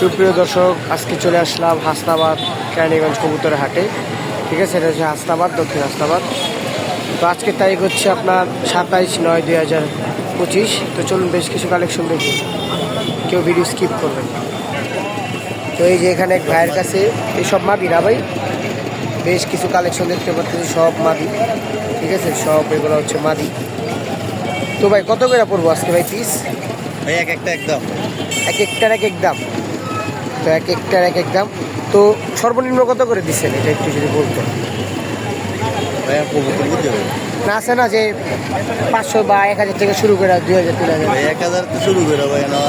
সুপ্রিয় দর্শক আজকে চলে আসলাম হাসনাবাদ কেরানীগঞ্জ কবুতরের হাটে। ঠিক আছে এটা হচ্ছে হাসনাবাদ দক্ষিণ হাসনাবাদ। তো আজকের তারিখ হচ্ছে আপনার সাতাইশ নয় দুই হাজার পঁচিশ। তো চলুন বেশ কিছু কালেকশন দেখি। কেউ ভিডিও স্কিপ করবেন তো এই যে এখানে এক ভাইয়ের কাছে এইসব মাদি না ভাই? বেশ কিছু কালেকশন দেখতে পাচ্ছি সব মাদি। ঠিক আছে সব এগুলো হচ্ছে মাদি। তো ভাই কত করে পড়ব আজকে ভাই পিস ভাই এক একটা একদম। এক একটার এক এক দাম। তো এক একটার এক এক দাম। তো সর্বনিম্ন কত করে দিচ্ছেন? এটা একটু যদি বলতেন। না আছে না যে পাঁচশো বা এক হাজার থেকে শুরু করে দুই হাজার তিন হাজার। এক হাজার তো শুরু করে ভাই না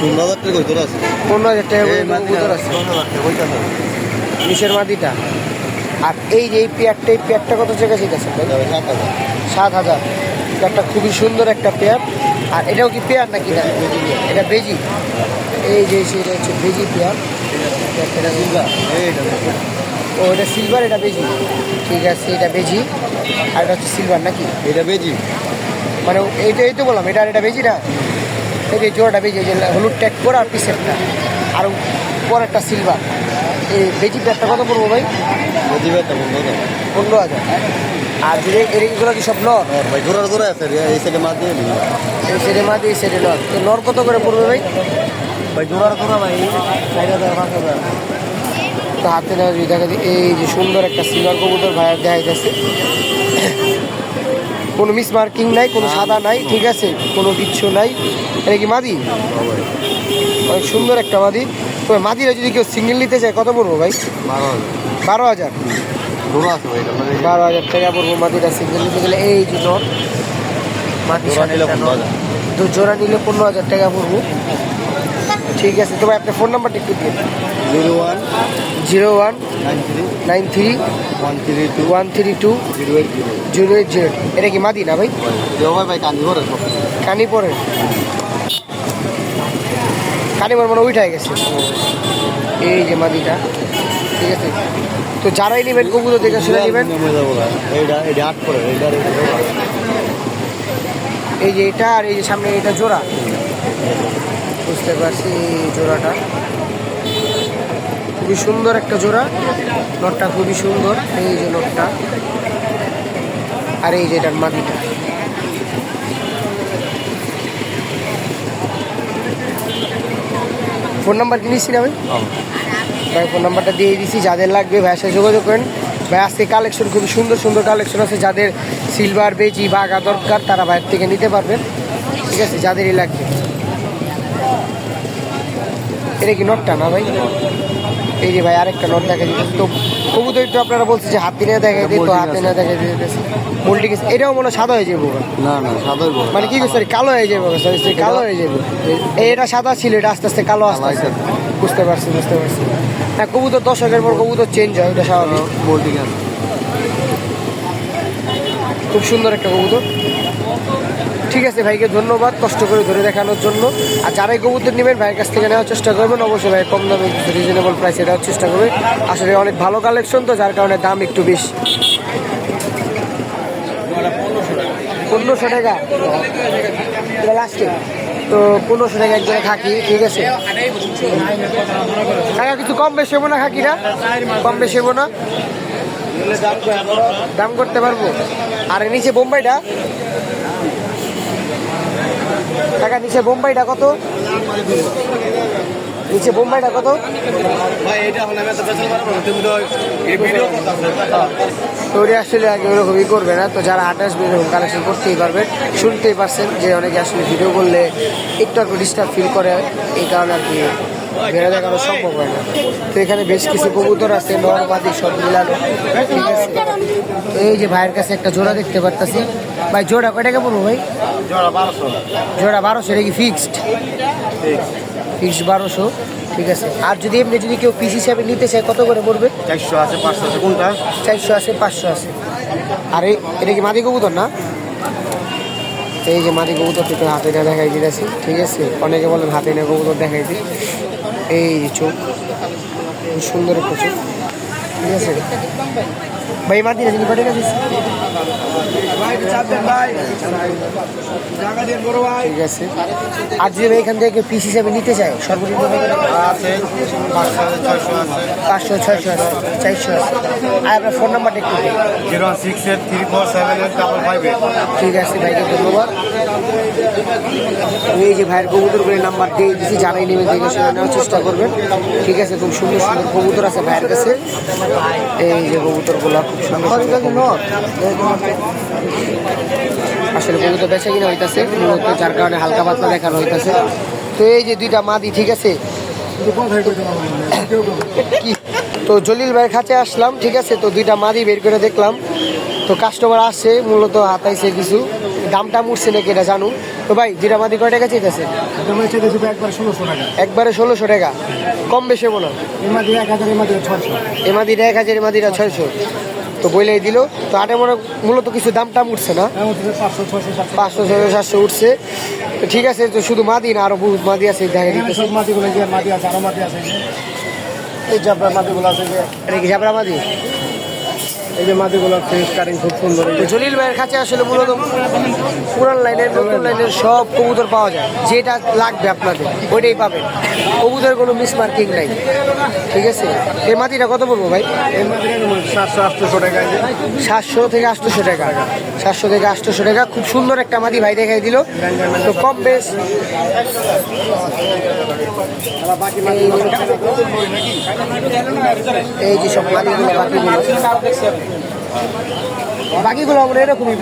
পনেরো হাজার টাকা কবুতর আছে। পনেরো হাজার টাকা আছে। নিচের আর এই যে এই পেয়ারটা এই পেয়ারটা কত টাকা শিখেছে সাত হাজার। পেয়ারটা খুবই সুন্দর একটা পেয়ার। আর এটাও কি পেয়ার নাকি না? এটা বেজি? এই যে সেটা হচ্ছে বেজি পেয়ার। পেয়ারটা সিলভার ও এটা সিলভার এটা বেজি ঠিক আছে এটা বেজি আর এটা হচ্ছে সিলভার নাকি? এটা বেজি মানে এইটা এই তো বললাম এটা আর এটা বেজি না? এই যে জোড়াটা বেজি যে হলুদ ট্যাগ করে আর পিসেরটা। আর পরেরটা সিলভার এই বেজি প্যাকটা কত পড়ব ভাই? বেজি ভাই পনেরো হাজার। পনেরো হাজার। আর যদি এগুলো কি সব নর? ভাই ঘোরার ঘোরা আছে এই সাইডে মাছ দিয়ে এই সেটে দিয়ে এই সেটে নর। তো নর কত করে পড়বে ভাই? ভাই জোড়ার ঘোরা ভাই। চার হাজার পাঁচ হাজার। তো হাতে নেওয়া যদি দেখা যায় এই যে সুন্দর একটা সিলভার কবুতর ভাইয়ার দেখা যাচ্ছে কোনো মিস মার্কিং নাই কোনো সাদা নাই ঠিক আছে? কোনো কিচ্ছু নাই। এটা কি মাদি? অনেক সুন্দর একটা মাদি। তবে মাদিরা যদি কেউ সিঙ্গেল নিতে চায় কত পড়ব ভাই? বারো হাজার। বারো হাজার। মানে টাকা পড়ব মাদিরা সিঙ্গেল নিতে গেলে। এই যে নট জোড়া নিলে পনেরো হাজার টাকা পড়ব। ঠিক আছে তবে আপনার ফোন নাম্বারটা একটু দিন। Zero one zero one nine three nine three one three two one three two zero eight zero. Zero eight zero. এটা কি মাদি না ভাই? ভাই কানি পরে কানি মনে মনে উঠাই গেছে। এই যে মাদিটা ঠিক আছে? তো যারাই নেবেন কবুতর দেখে শুনে নেবেন। এই যে এটা আর এই যে সামনে এটা জোড়া। বুঝতে পারছি জোড়াটা। খুবই সুন্দর একটা জোড়া। নটটা খুবই সুন্দর এই যে নটটা আর এই যে এটার মাদিটা ফোন নাম্বার কি নিচ্ছি না ভাই ভাই ফোন নাম্বারটা দিয়ে দিছি যাদের লাগবে ভাইয়ের সাথে যোগাযোগ করেন। ভাই আজকে কালেকশন খুবই সুন্দর সুন্দর কালেকশন আছে। যাদের সিলভার বেজি বাঘা দরকার তারা ভাইয়ের থেকে নিতে পারবেন। ঠিক আছে যাদেরই লাগবে। এটা কি নটটা না ভাই? এই যে ভাই আরেকটা নট দেখা দিতেছে তো কবুতর একটু আপনারা বলছে যে হাতি নিয়ে দেখা দিই তো হাতে না দেখা দিতেছে। মুলটি গেছে এটাও মনে হয় সাদা হয়ে যাব না না সাদা বড় মানে কি সরি কালো হয়ে যাবে সরি সরি কালো হয়ে যাবে। এটা সাদা ছিল এটা আস্তে আস্তে কালো আস্তে আস্তে। বুঝতে পারছি বুঝতে পারছি। হ্যাঁ কবুতর দশকের পর কবুতর চেঞ্জ হয় এটা স্বাভাবিক। কেন খুব সুন্দর একটা কবুতর। ঠিক আছে ভাইকে ধন্যবাদ কষ্ট করে ধরে দেখানোর জন্য। আর যারাই কবুতর নেবেন ভাইয়ের কাছ থেকে নেওয়ার চেষ্টা করবেন, অবশ্যই ভাই কম দামে রিজনেবল প্রাইসে দেওয়ার চেষ্টা করবেন। আসলে অনেক ভালো কালেকশন তো, যার কারণে দাম একটু বেশি। পনেরোশো টাকা। লাস্টে তো পনেরোশো টাকা একজনে খাকি, ঠিক আছে? টাকা কিছু কম বেশি হব না খাকি না কম বেশি হব না? দাম করতে পারব। আর নিচে বোম্বাইটা? টাকা নিচে বোম্বাইটা কত? নিচে বোম্বাইটা কত? তৈরি তো ওটা আসলে আগে ওরকমই করবে না তো যারা হাটে আসবে এরকম কালেকশন করতেই পারবে। শুনতেই পারছেন যে অনেকে আসলে ভিডিও করলে একটু একটু ডিস্টার্ব ফিল করে এই কারণে আর কি বেড়ে দেখানো সম্ভব হয় না। তো এখানে বেশ কিছু কবুতর আছে নরমাদি সব মিলানো। ঠিক আছে। তো এই যে ভাইয়ের কাছে একটা জোড়া দেখতে পারতাছি। ভাই জোড়া কয় টাকা পড়ব ভাই? জোড়া বারোশো। জোড়া বারোশো এটা কি ফিক্সড ফিক্সড বারোশো ঠিক আছে। আর যদি এমনি যদি কেউ পিস হিসাবে নিতে চায় কত করে পড়বে? চারশো আছে পাঁচশো আছে কোনটা? চারশো আছে পাঁচশো আছে। আর এটা কি মাদি কবুতর না? এই যে মাটি কবুতর তো হাতে না দেখাই দিতেছি। ঠিক আছে? অনেকে বলেন হাতে না কবুতর দেখাই দিই। এই চোখ খুব সুন্দর একটা চোখ। ঠিক আছে? ভাই না যিনি কটে গেছে ঠিক আছে। আর যদি এখান থেকে পিস হিসাবে নিতে চায় সর্বনিম্ন? আছে পাঁচশো ছয়শো আছে আছে চারশো আছে। আর আপনার ফোন নাম্বারটা একটু দিন। Zero six eight three four seven eight double five eight. ঠিক আছে ভাইকে ধন্যবাদ। এই যে ভাইয়ের কবুতর করে নাম্বার দিয়ে দিচ্ছি জানাই নেবেন দেখে নেওয়ার চেষ্টা করবেন। ঠিক আছে খুব সুন্দর সুন্দর কবুতর আছে ভাইয়ের কাছে। এই যে কবুতরগুলো। আসলে কবুতর বেচা কিনা হইতাছে মূলত যার কারণে হালকা পাতলা দেখানো হইতাছে। তো এই যে দুইটা মাদি ঠিক আছে? কি? তো জলিল ভাইয়ের কাছে আসলাম ঠিক আছে? তো দুইটা মাদি বের করে দেখলাম। তো কাস্টমার আসছে মূলত হাতাইছে কিছু। দামটা উঠছে নাকি এটা জানু তো ভাই দুইটা মাদি কয় টাকা চাইতেছে? একবার ষোলোশো টাকা। কম বেশি মনে হয় এক হাজার মধ্যে ছয়শো। এ মাদিটা এক হাজার এ মাদিটা ছয়শো। তো বইলাই দিল। তো আটে মনে মূলত কিছু দাম টাম উঠছে না? পাঁচশো ছয়শো সাতশো। উঠছে। তো ঠিক আছে তো শুধু মাদি না আরও বহুত মাদি আছে দেখা মাটি আছে আরও মাদি আছে। এই জাবরা মাদিগুলো আছে ঝাপড়া মাদি? এই যে মাটিগুলো ফ্রেশ কাটিং খুব সুন্দর। জলিল ভাইয়ের কাছে আসলে মূলত পুরান লাইনের নতুন লাইনের সব কবুতর পাওয়া যায়। যেটা লাগবে আপনাদের ওইটাই পাবেন। কবুতর কোনো মিস মার্কিং নাই। ঠিক আছে? এই মাটিটা কত পড়ব ভাই? এই সাতশো আটশোশো টাকা সাতশো থেকে আটশোশো টাকা। সাতশো থেকে আটশোশো টাকা। খুব সুন্দর একটা মাটি ভাই দেখাই দিল। তো কম বেশ। এই যে সব মাটিগুলো বাকিগুলো বাকিগুলো আমরা এরকমই।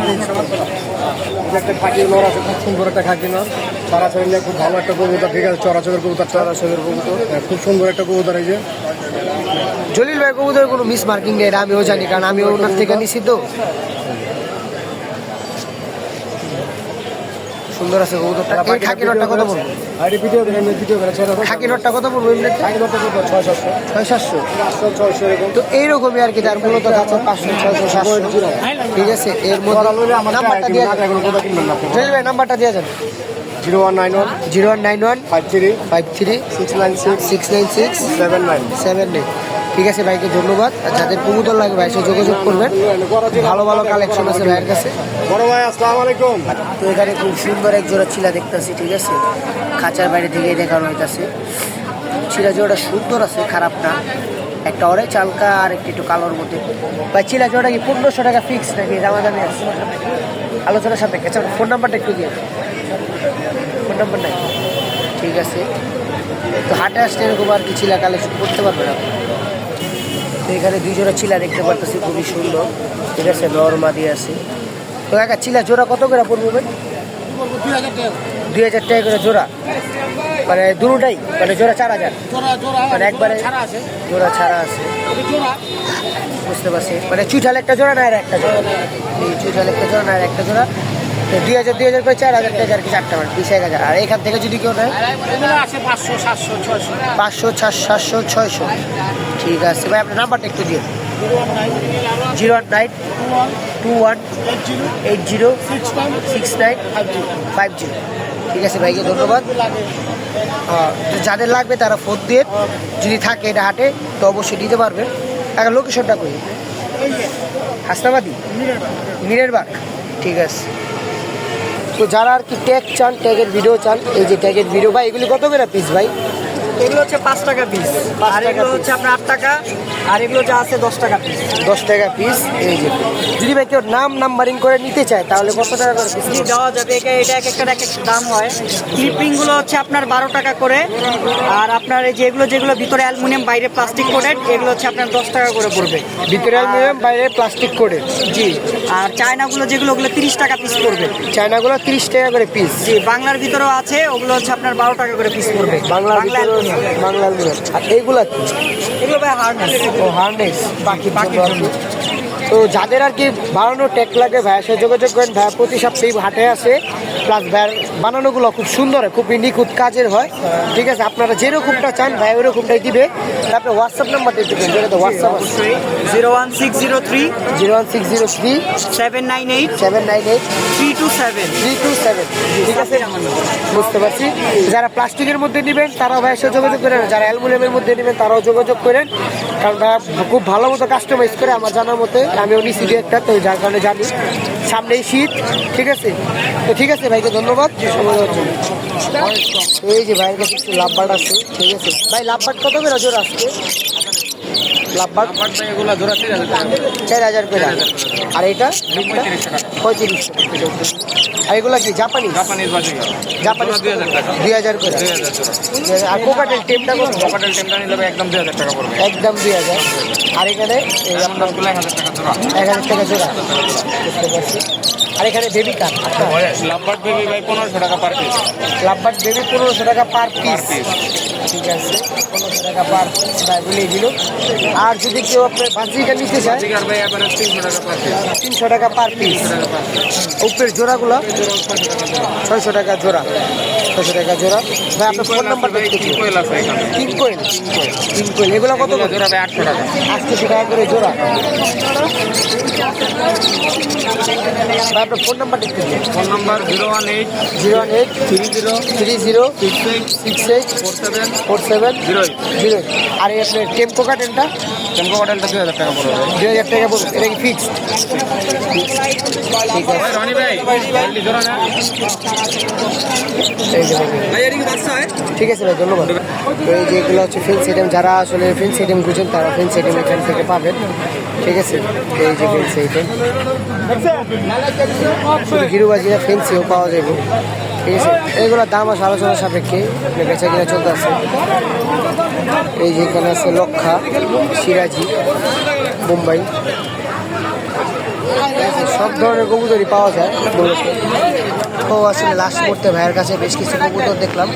একটা খাকি নর আছে খুব সুন্দর একটা খাকি নর চড়াচড়ি নিয়ে খুব ভালো একটা কবুতর ঠিক আছে? চড়াচড়ের কবুতর চড়াচড়ের কবুতর। হ্যাঁ, খুব সুন্দর একটা কবুতর এই যে। জলিল ভাই কবুতর কোনো মিস মার্কিং নেই আমিও জানি কারণ আমিও ওনার থেকে নিছি সুন্দর আছে কবুতরটা। এই খাকি নটটা কত পড়ব? আর এই ভিডিও এমনি ভিডিও করে ছেড়ে খাকি নটটা কত পড়ব এমনিতে খাকি নরটা কত ছয় সাতশো। ছয় সাতশো। পাঁচশো ছয়শো এরকম। তো এইরকমই আর কি তার মূলত আছে পাঁচশো ছয়শো সাতশো ঠিক আছে এর মধ্যে নাম্বারটা দিয়ে যান এগুলো কিনবেন না ভাই নাম্বারটা দিয়ে যান। Zero one nine one. Zero one nine one five three. Five three six nine six. Six nine six seven nine. Seven nine. ঠিক আছে ভাইকে ধন্যবাদ। আর যাদের কবুতর লাগবে ভাই সে যোগাযোগ করবেন। ভালো ভালো কালেকশন আছে ভাইয়ের কাছে। বড় ভাই আসসালামু আলাইকুম। তো এখানে খুব সুন্দর এক জোড়া চিলা দেখতেছি ঠিক আছে? খাঁচার বাইরে থেকে দেখানো হইতাছে। চিলা জোড়াটা সুন্দর আছে খারাপ না। একটা অরে চালকা আর একটু একটু কালোর মধ্যে। ভাই চিলা জোড়াটা কি পনেরোশো টাকা ফিক্স নাকি দামাদামি আছে? আলোচনার সাথে আচ্ছা ফোন নাম্বারটা একটু দিয়ে ফোন নাম্বার নাই। ঠিক আছে। তো হাটে আসলে এরকম আর কি চিলা কালেকশন করতে পারবেন আপনি এখানে দুই জোড়া চিলা দেখতে পারতেছি, খুবই সুন্দর। ঠিক আছে নরমা দিয়ে আছে। তো একা চিলা জোড়া কত করে পড়বে ভাই? দুই হাজার টাকা করে জোড়া। মানে দুটাই? মানে জোড়া চার হাজার? মানে একবারে জোড়া ছাড়া আছে। বুঝতে পারছি। মানে চুইঠাল একটা জোড়া না আর একটা জোড়া? চুইঠাল একটা জোড়া না আর একটা জোড়া। দুই হাজার দুই হাজার করে চার হাজার টাকা আর কি চারটা মানে বিশ এক হাজার। আর এখান থেকে যদি কেউ নেয়? পাঁচশো চার সাতশো ছয়শো। ঠিক আছে ভাই আপনার নাম্বারটা একটু দিয়ে zero one nine two one eight zero six nine five zero. ঠিক আছে ভাইকে ধন্যবাদ। হ্যাঁ, যাদের লাগবে তারা ফোন দিয়ে যদি থাকে এটা হাটে তো অবশ্যই দিতে পারবেন এখন লোকেশনটা করি হাসনাবাদী? মিরের বাগ ঠিক আছে। তো যারা আর কি ট্যাগ চান ট্যাগের ভিডিও চান এই যে ট্যাগের ভিডিও ভাই এগুলি কত করে পিস ভাই? এগুলো হচ্ছে পাঁচ টাকা পিস আর এগুলো হচ্ছে আপনার আট টাকা। আর এগুলো যা আছে দশ টাকা পিস দশ টাকা পিস এই যে। যদি ভাই কেউ নাম নাম্বারিং করে নিতে চায় তাহলে কত টাকা করে পিস দেওয়া যাবে। এটা এটা এক একটা এক একটা দাম হয়। ক্লিপিংগুলো হচ্ছে আপনার বারো টাকা করে। আর আপনার এই যেগুলো যেগুলো ভিতরে অ্যালুমিনিয়াম বাইরে প্লাস্টিক কোটেড এগুলো হচ্ছে আপনার দশ টাকা করে পড়বে। ভিতরে অ্যালুমিনিয়াম বাইরে প্লাস্টিক করে জি। আর চায়নাগুলো যেগুলো ওগুলো তিরিশ টাকা পিস পড়বে। চায়নাগুলো তিরিশ টাকা করে পিস জি বাংলার ভিতরেও আছে ওগুলো হচ্ছে আপনার বারো টাকা করে পিস পড়বে। বাংলার বাংলা বাংলা। আর এইগুলা কি? এগুলো ভাই হার্ডনেস ও হার্নেস পাখির পাখির জন্য তো যাদের আর কি বানানো টেক লাগে ভাইয়ের সাথে যোগাযোগ করেন। ভাইয়া প্রতি সপ্তাহে হাটে আসে। প্লাস ভাইয়ের বানানোগুলো খুব সুন্দর হয়, খুব নিখুঁত কাজের হয়। ঠিক আছে আপনারা যেরকমটা চান ভাই ওরকমটাই দিবে। তারপরে হোয়াটসঅ্যাপ নাম্বারটা দিবেন যেটা তো হোয়াটসঅ্যাপ আছে। Zero one six zero three zero one six zero three seven nine eight seven nine eight three two seven. Three two seven. ঠিক আছে? বুঝতে পারছি। যারা প্লাস্টিকের মধ্যে নেবেন তারাও ভাইয়ের সাথে যোগাযোগ করেন যারা অ্যালুমিনিয়ামের মধ্যে নেবেন তারাও যোগাযোগ করেন। কারণ তারা খুব ভালো মতো কাস্টমাইজ করে আমার জানার মতে। আমিও নিচ্ছি দু একটা তো যার কারণে জানি। সামনেই শীত ঠিক আছে? তো ঠিক আছে ভাইকে ধন্যবাদ। সময় দেওয়ার জন্য এই যে ভাইয়ের কাছে একটু লাভবাট আছে ঠিক আছে? ভাই লাভবাট কত করে জোর আসছে লাভবাট চার হাজার করে। আর এটা? পঁয়ত্রিশ আর এগুলো কি জাপানি জাপানিজ বাজি জাপানি দুই হাজার করে। আর কোকাটেল টেমটা কত? টেমটা নিলে একদম দুই হাজার টাকা পড়বে। একদম দুই হাজার। আর এখানে এক হাজার টাকা জোড়া। এক হাজার টাকা জোড়া। বুঝতে পারছি। আর এখানে বেবি কাপ লাভবার্ড বেবি ভাই পনেরোশো টাকা পার পিস লাভবাট বেবি পনেরোশো টাকা পার পিস ঠিক আছে পনেরোশো টাকা পার পিস ভাই বলেই দিল। আর যদি কেউ আপনার বাজিকা নিতে চায়? তিনশো টাকা টাকা পার পিস উপরের জোড়াগুলো ছয়শো টাকা জোড়া। ছয়শো টাকা জোড়া। ভাই আপনার ফোন নাম্বারটা একটু দিন। কোয়েল আছে তিন কোয়েল তিন কোয়েল এগুলো কত জোড়া ভাই আটশো টাকা। আটশোশো টাকা করে জোড়া। ভাই আপনার ফোন নাম্বারটা একটু phone number zero one eight zero one eight three zero three zero six eight six eight four seven four seven zero zero আর এই আপনার টেম্পো কাটেনটা? টেম্পো মডেলটা দুই হাজার টাকা পড়বে। দুই হাজার টাকা পড়বে। এটা কি ফিক্স ঠিক আছে ভাই ধন্যবাদ তো এই যে এগুলো হচ্ছে ফেন্স আইটেম যারা আসলে ফেন্স আইটেম খুঁজেন তারা ফেন্স আইটেম এখান থেকে পাবেন ঠিক আছে এই যে ফেন্স আইটেম শুধু গিরুবাজিরা ফেন্সিও পাওয়া যাবে ঠিক আছে এইগুলোর দাম আছে আলোচনার সাপেক্ষে বেচা কিনা চলতে আছে এই যে এখানে আছে লক্ষা, সিরাজি, মুম্বাই। সব ধরনের কবুতরই পাওয়া যায়। তো আসলে লাস্ট মুহূর্তে ভাইয়ের কাছে বেশ কিছু কবুতর দেখলাম।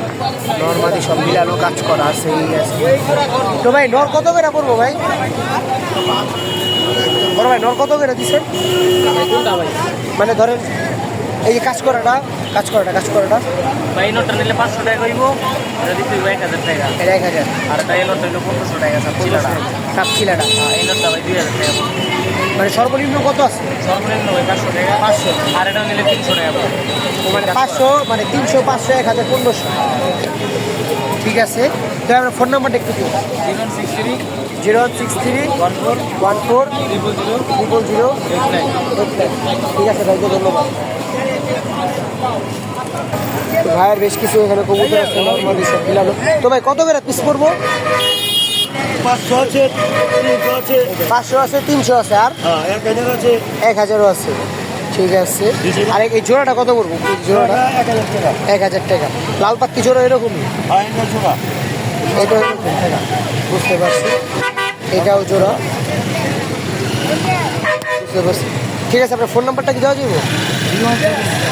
নর্মালি সব মিলানো কাজ করা আছে এই আছে। তো ভাই নর কত করে করব ভাই? বড় ভাই নর কত করে দিচ্ছেন মানে ধরেন এই যে কাজ করাটা কাজ করাটা কাজ করাটা। ভাই নোটটা নিলে পাঁচশো টাকা কইব দিতে হইব এক হাজার টাকা। এক হাজার। আর এই নোটটা হইল পনেরোশো টাকা সব চিলাটা সাপ এই নোটটা ভাই দুই হাজার টাকা। মানে সর্বনিম্ন কত আছে? সর্বনিম্ন পাঁচশো টাকা। পাঁচশো। আর এটা নিলে তিনশো টাকা মানে পাঁচশো মানে তিনশো পাঁচশো এক হাজার পনেরোশো। ঠিক আছে। তো আপনার ফোন নাম্বারটা একটু দিন zero six three zero six three one four one four triple zero triple zero eight nine ঠিক আছে ভাইকে ধন্যবাদ। ভাইয়ের বেশ কিছু এখানে কবুতর আছে নর্মালি সব মিলানো তো ভাই কত করে পিস পড়ব? পাঁচশো আছে তিনশো আছে। পাঁচশো আছে তিনশো আছে আর? হ্যাঁ এক হাজার আছে। এক হাজারও আছে। ঠিক আছে। আর এই জোড়াটা কত এই জোড়াটা? এক হাজার টাকা। লাল পাত্তি জোড়া এরকমই হ্যাঁ এটা এরকম টাকা বুঝতে পারছি। এটাও জোড়া। বুঝতে পারছি। ঠিক আছে আপনার ফোন নাম্বারটা কি দেওয়া যাবে?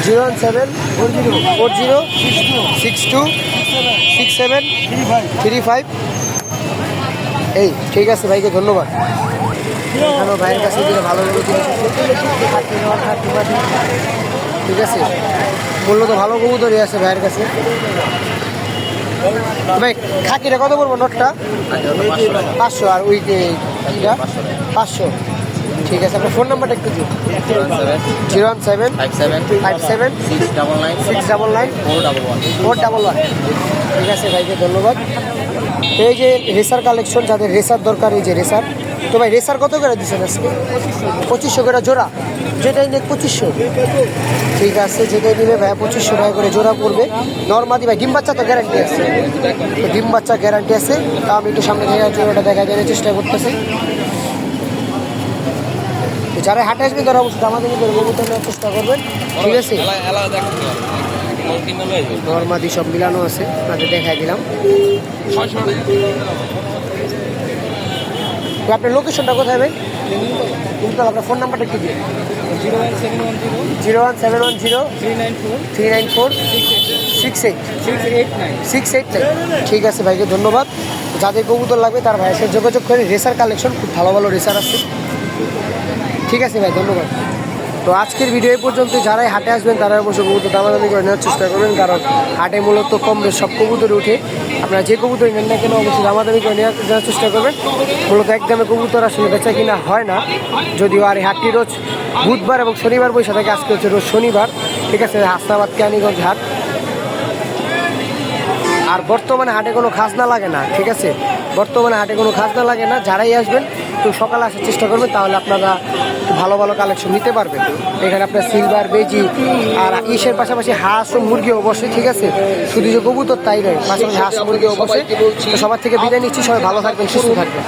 Zero one seven. Four zero. Four zero. Six two. Six seven. Three five. এই ঠিক আছে ভাইকে ধন্যবাদ। ভাইয়ের কাছে দিলে ভালো ভালো। ঠিক আছে? মূল্য তো ভালো কবুতরই আছে ভাইয়ের কাছে। ভাই খাকিটা কত পড়ব নোটটা? পাঁচশো আর ওই যে পাঁচশো। ঠিক আছে আপনার ফোন নাম্বারটা একটু দিন। Zero one seven five seven five seven six double nine six double nine four double one. Four double one. ঠিক আছে ভাইকে ধন্যবাদ। এই যে রেসার কালেকশন, যাদের রেসার দরকার, এই যে রেসার। তো ভাই, রেসার কত করে দিচ্ছেন আজকে? পঁচিশশো করে জোড়া? যেটাই নেক পঁচিশশো। ঠিক আছে, যেটাই নিলে ভাই, পঁচিশশো টাকা করে জোড়া পড়বে। নর্মালি ভাই, ডিম বাচ্চা তো গ্যারান্টি আছে। তো ডিম বাচ্চা গ্যারান্টি আছে। তা আমি একটু সামনে থেকে জোড়াটা দেখা দেওয়ার চেষ্টা করতেছি। যারা হাটে আসবে তারা অবশ্যই আমাদের চেষ্টা করবেন। ঠিক আছে? নর্মাদি সব মিলানো আছে, আপনাদের দেখাই দিলাম। তো আপনার লোকেশনটা কোথায় ভাই? কিন্তু আপনার ফোন নাম্বারটা কি দিন। Zero one seven one zero zero one seven one zero three nine four three nine four six eight six eight. Six eight nine. ঠিক আছে ভাইকে ধন্যবাদ। যাদের কবুতর লাগবে তার ভাইয়ের সাথে যোগাযোগ করে রেসার কালেকশন, খুব ভালো ভালো রেসার আছে। ঠিক আছে ভাই, ধন্যবাদ। তো আজকের ভিডিও এই পর্যন্ত। যারাই হাটে আসবেন তারা অবশ্যই কবুতর দামাদামি করে নেওয়ার চেষ্টা করবেন, কারণ হাটে মূলত কম সব কবুতর উঠে। আপনারা যে কবুতর নেন না কেন, অবশ্যই দামাদামি করে নেওয়ার নেওয়ার চেষ্টা করবেন। মূলত একদমে কবুতর আসলে বেচা কিনা হয় না। যদিও আর এই হাটটি রোজ বুধবার এবং শনিবার বৈশা থাকে, আজকে হচ্ছে রোজ শনিবার। ঠিক আছে, হাসনাবাদ ক্যানিগঞ্জ হাট। আর বর্তমানে হাটে কোনো খাজনা লাগে না, ঠিক আছে? বর্তমানে হাটে কোনো খাজনা লাগে না। যারাই আসবেন একটু সকালে আসার চেষ্টা করবেন তাহলে আপনারা ভালো ভালো কালেকশন নিতে পারবেন। এখানে আপনার সিলভার বেজি আর ইসের পাশাপাশি হাঁস ও মুরগি অবশ্যই, ঠিক আছে? শুধু যে কবুতর তাই নয়, পাশাপাশি হাঁস মুরগি অবশ্যই। সবার থেকে বিদায় নিচ্ছি, সবাই ভালো থাকবেন, সুস্থ থাকবেন।